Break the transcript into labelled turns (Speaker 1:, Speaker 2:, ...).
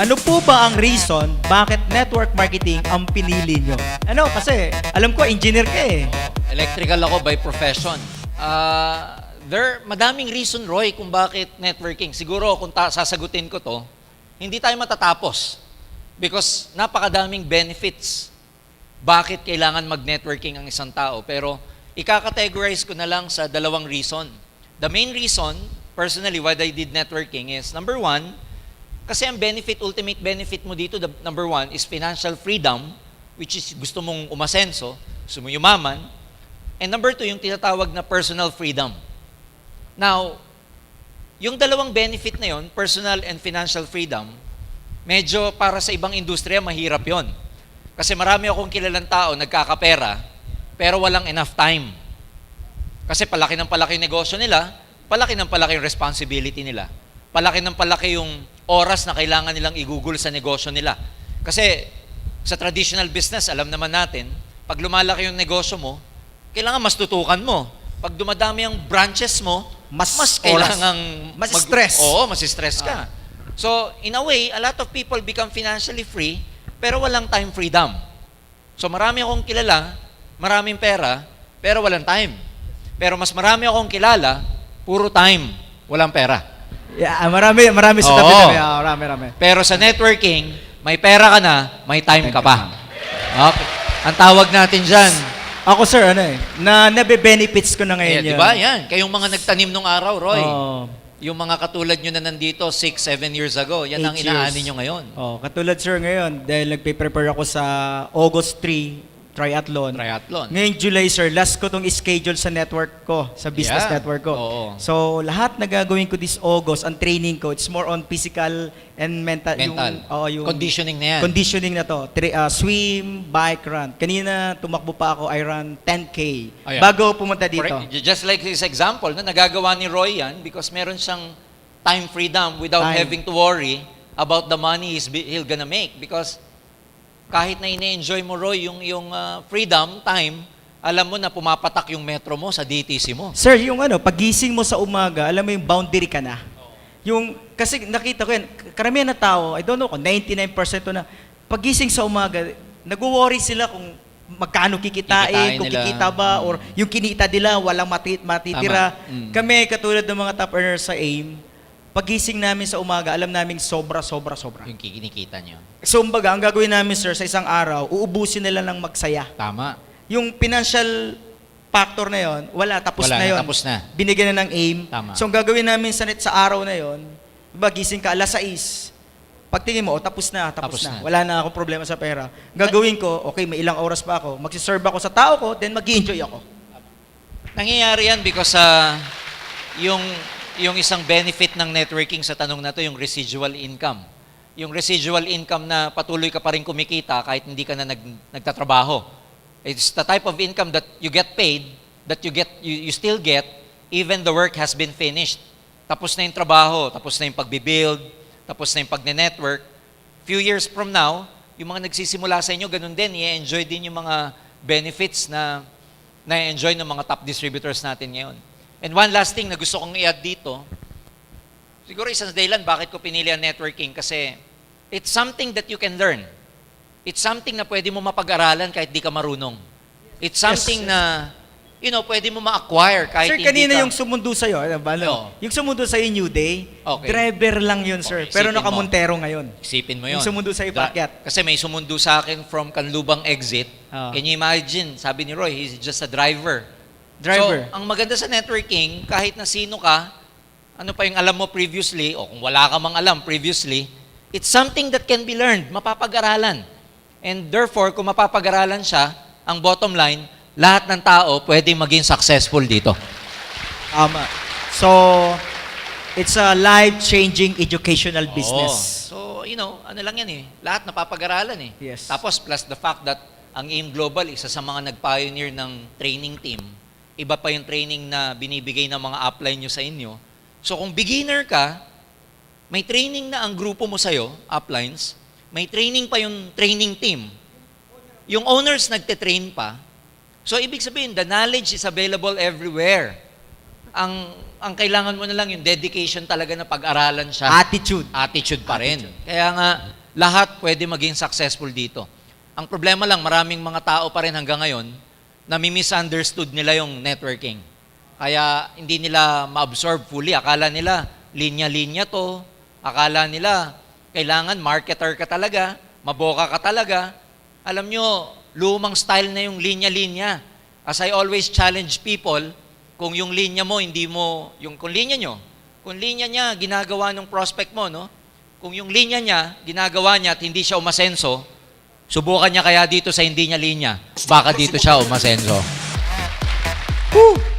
Speaker 1: Ano po ba ang reason bakit network marketing ang pinili nyo? Ano, kasi alam ko, engineer ka eh.
Speaker 2: Electrical ako by profession. Ah, there, madaming reason, Roy, kung bakit networking. Siguro, kung ta- sasagutin ko to, hindi tayo matatapos. Because napakadaming benefits. Bakit kailangan mag-networking ang isang tao? Pero, ikakategorize ko na lang sa dalawang reason. The main reason, personally, why I did networking is, number one, kasi ang benefit, ultimate benefit mo dito, the number one, is financial freedom, which is gusto mong umasenso, gusto mo yumaman. And number two, yung tinatawag na personal freedom. Now, yung dalawang benefit na yon, personal and financial freedom, medyo para sa ibang industriya, mahirap yon. Kasi marami akong kilalang tao, nagkakapera, pero walang enough time. Kasi palaki ng palaki negosyo nila, palaki ng palaki yung responsibility nila. Palaki ng palaki yung oras na kailangan nilang igugol sa negosyo nila. Kasi sa traditional business, alam naman natin, pag lumalaki yung negosyo mo, kailangan mas tutukan mo. Pag dumadami ang branches mo,
Speaker 1: Mas
Speaker 2: mas kailangan
Speaker 1: Mas stress.
Speaker 2: Oo, mas stress ka. So, in a way, a lot of people become financially free, pero walang time freedom. So, marami akong kilala, maraming pera, pero walang time. Pero mas marami akong kilala, puro time, walang pera.
Speaker 1: Yeah, ah, marami, marami sa tabi
Speaker 2: Oo.
Speaker 1: tabi. Ah, marami, marami.
Speaker 2: Pero sa networking, may pera ka na, may time ka pa. Okay. Ang tawag natin dyan,
Speaker 1: Ako sir, ano eh, na nabe-benefits ko na ngayon
Speaker 2: eh, di ba? Yan. Kayong mga nagtanim nung araw, Roy.
Speaker 1: Oo.
Speaker 2: Yung mga katulad nyo na nandito 6, 7 years ago, yan ang
Speaker 1: Eight
Speaker 2: inaani nyo ngayon.
Speaker 1: Oh, katulad sir ngayon, dahil nagpe-prepare ako sa August 3 triathlon.
Speaker 2: Triathlon.
Speaker 1: Ngayong July sir, last ko tong schedule sa network ko, sa business
Speaker 2: Yeah.
Speaker 1: network ko.
Speaker 2: Oo.
Speaker 1: So, lahat na gagawin ko this August, ang training ko, it's more on physical and mental.
Speaker 2: Mental.
Speaker 1: Yung, oo, yung
Speaker 2: Conditioning na yan.
Speaker 1: Conditioning na to. Tri- ah, swim, bike, run. Kanina, tumakbo pa ako, I ran 10K.
Speaker 2: Ayan.
Speaker 1: Bago pumunta dito.
Speaker 2: Correct. Just like his example, na nagagawa ni Roy yan because meron siyang time freedom without
Speaker 1: Time.
Speaker 2: having to worry about the money he's, be- he'll gonna make. Because kahit na ine-enjoy mo, Roy, yung, yung ah, freedom, time, alam mo na pumapatak yung metro mo sa DTC mo.
Speaker 1: Sir, yung ano, pagising mo sa umaga, alam mo yung boundary ka na. Yung, kasi nakita ko yan, karamihan na tao, I don't know kung 99% to na, pagising sa umaga, nag-worry sila kung magkano kikitain,
Speaker 2: Kikitain
Speaker 1: kung
Speaker 2: nila.
Speaker 1: kikita ba,
Speaker 2: Mm.
Speaker 1: or yung kinita nila, walang mati- matitira.
Speaker 2: Tama. Mm.
Speaker 1: Kami, katulad ng mga top earners sa AIM, pagising namin sa umaga, alam namin sobra, sobra, sobra.
Speaker 2: Yung kikinikita nyo.
Speaker 1: So, umbaga, ang gagawin namin, sir, sa isang araw, uubusin nila ng magsaya.
Speaker 2: Tama.
Speaker 1: Yung financial factor na yon, wala, tapos
Speaker 2: Wala
Speaker 1: na
Speaker 2: na,
Speaker 1: yon.
Speaker 2: tapos na.
Speaker 1: Binigyan na ng aim.
Speaker 2: Tama.
Speaker 1: So, ang gagawin namin sa, sa araw na yon, diba, gising ka, alas 6. Pagtingin mo, oh, tapos na, tapos,
Speaker 2: Tapos
Speaker 1: na.
Speaker 2: na.
Speaker 1: Wala na akong problema sa pera. Gagawin ko, okay, may ilang oras pa ako. Magsiserve ako sa tao ko, then mag enjoy ako.
Speaker 2: Nangyayari yan because sa yung yung isang benefit ng networking sa tanong na to, yung residual income. Yung residual income na patuloy ka pa rin kumikita kahit hindi ka na nag, nagtatrabaho. It's the type of income that you get paid, that you get you, you still get even the work has been finished. Tapos na yung trabaho, tapos na yung pagbibuild, tapos na yung pagne-network. Few years from now, yung mga nagsisimula sa inyo, ganun din, i-enjoy din yung mga benefits na na-enjoy ng mga top distributors natin ngayon. And one last thing na gusto kong i-add dito, siguro isang dahilan bakit ko pinili ang networking kasi it's something that you can learn. It's something na pwede mo mapag-aralan kahit di ka marunong. It's something
Speaker 1: Yes,
Speaker 2: na, you know, pwede mo ma-acquire kahit
Speaker 1: sir,
Speaker 2: hindi
Speaker 1: kanina
Speaker 2: ka...
Speaker 1: yung sumundo sa'yo, ano ba? No? Yung sumundo sa'yo, New Day,
Speaker 2: Okay.
Speaker 1: driver lang yun, sir.
Speaker 2: Okay,
Speaker 1: Pero nakamontero ngayon.
Speaker 2: Isipin mo yun.
Speaker 1: Yung sumundo sa ipakyat.
Speaker 2: Kasi may sumundo sa akin from Kanlubang exit.
Speaker 1: Ah.
Speaker 2: Can you imagine? Sabi ni Roy, he's just a driver.
Speaker 1: Driver.
Speaker 2: So, ang maganda sa networking, kahit na sino ka, ano pa yung alam mo previously, o kung wala ka mang alam previously, it's something that can be learned, mapapag-aralan. And therefore, kung mapapag-aralan siya, ang bottom line, lahat ng tao pwedeng maging successful dito.
Speaker 1: Tama. So, it's a life-changing educational business.
Speaker 2: Oo. So, you know, ano lang yan eh. Lahat napapag-aralan eh.
Speaker 1: Yes.
Speaker 2: Tapos plus the fact that ang AIM Global, isa sa mga nag-pioneer ng training team, iba pa yung training na binibigay ng mga upline nyo sa inyo. So kung beginner ka, may training na ang grupo mo sa'yo, uplines, may training pa yung training team. Yung owners nagte-train pa. So ibig sabihin, the knowledge is available everywhere. Ang ang kailangan mo na lang yung dedication talaga na pag-aralan siya.
Speaker 1: Attitude.
Speaker 2: attitude pa rin. Kaya nga, lahat pwede maging successful dito. Ang problema lang, maraming mga tao pa rin hanggang ngayon na misunderstood nila yung networking. Kaya hindi nila ma-absorb fully. Akala nila, linya-linya to. Akala nila, kailangan marketer ka talaga, maboka ka talaga. Alam nyo, lumang style na yung linya-linya. As I always challenge people, kung yung linya mo, hindi mo, yung kung linya nyo, kung linya niya, ginagawa ng prospect mo, no? Kung yung linya niya, ginagawa niya at hindi siya umasenso, subukan niya kaya dito sa hindi niya linya. Baka dito siya umasenso.
Speaker 1: Woo!